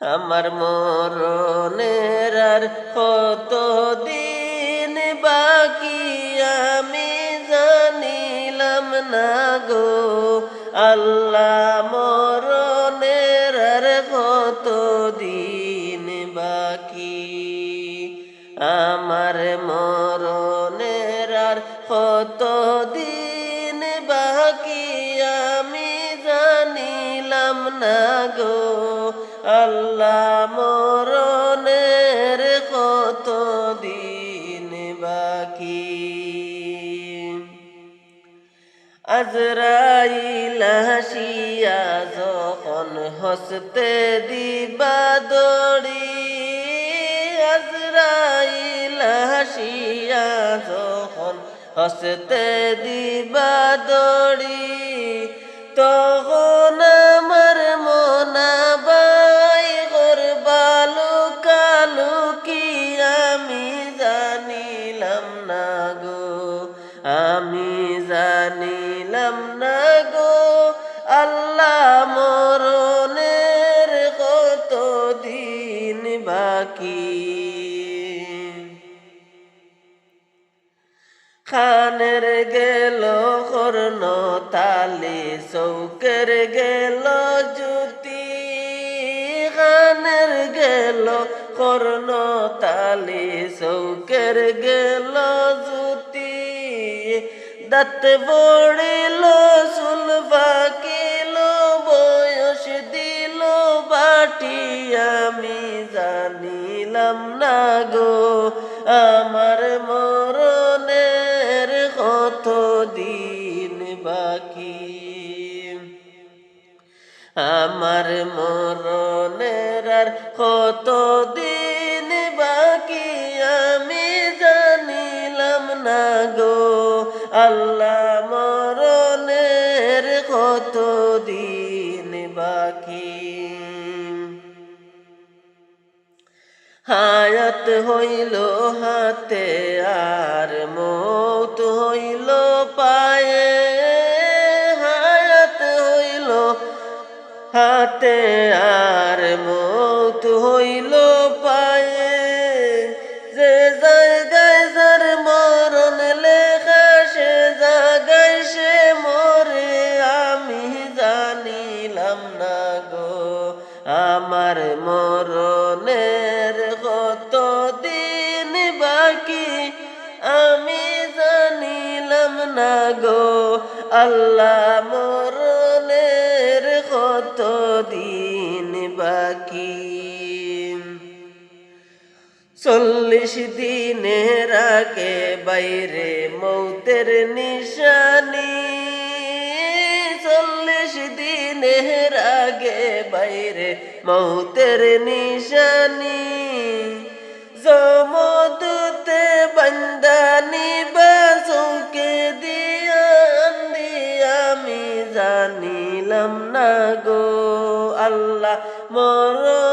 আমার মরণের আর কত দিন বাকি আমি জানিলাম না গো। আল্লাহ মরণের আর কত দিন বাকি। আমার মরণের আর কত দিন বাকি আমি জানিলাম না গো। আল্লাহ মরণের কত দিন বাকি? আজরাইল হাসিয়া যখন হসতে দিবা দড়ি, আজরাইল যখন হসতে দিবা দড়ি, তখন বাকি খানের গেল কর্ণ তালি, চৌকের গেল জ্যোতি। খানের গেল কর্ণ তালি, চৌকের গেল জ্যোতি। দাঁত বড়িল, চুল বাকিল, বয়স দিল বাটি, আমি জানিলাম না গো, আমার মরণের কত দিন বাকি? আমার মরণের আর কত দিন বাকি আমি জানিলাম না গো, আল্লাহ হায়াত হইল হাতে আর মৌত হইল পায়ে। হায়াত হইল হাতে আর মৌত হইল আমি জানিলাম না গো, আল্লাহ মরণের কত দিন বাকি। চল্লিশ দিনের আগে বাইরে মৌতের নিশানি। চল্লিশ দিনের আগে বাইরে মৌতের নিশানি। জমদুতে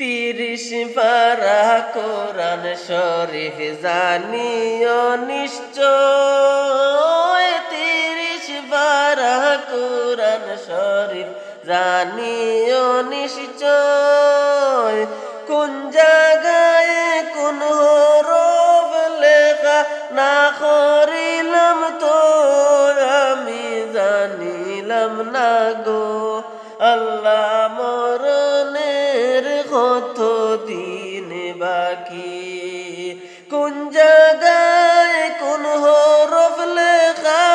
তিরিশ পারা কোরআন শরীফ জানিও নিশ্চয়। তিরিশ পারা কোরআন শরীফ জানিও নিশ্চয়। কোন জায়গায় কোন কত দিন বাকি? কোন জায়গায় কোন হরফ লেখা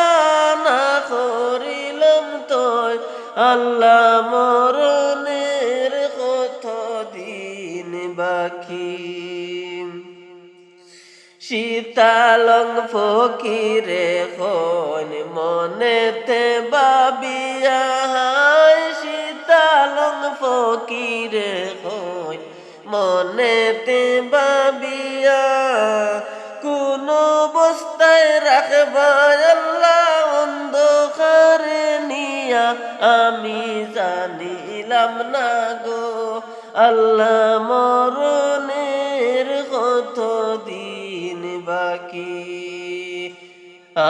না করিলাম তো আল্লাহ মরণের কত দিন বাকি? শীতালং ফকিরে হন মনেতে বাবিয়া শীতালং ফকিরে হন মনেতে বাবিয়া কোনো অবস্থায় রাখবা আল্লাহ নিয়া। আমি জানিলাম না গো, আল্লাহ মরণের কত দিন বাকি?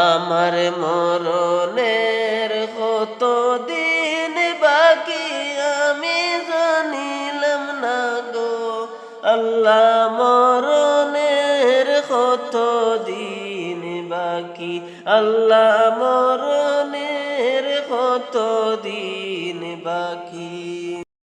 আমার মরণের কত দিন আল্লাহ মরণের কত দিন বাকি? আল্লাহ মরণের কত দিন বাকি?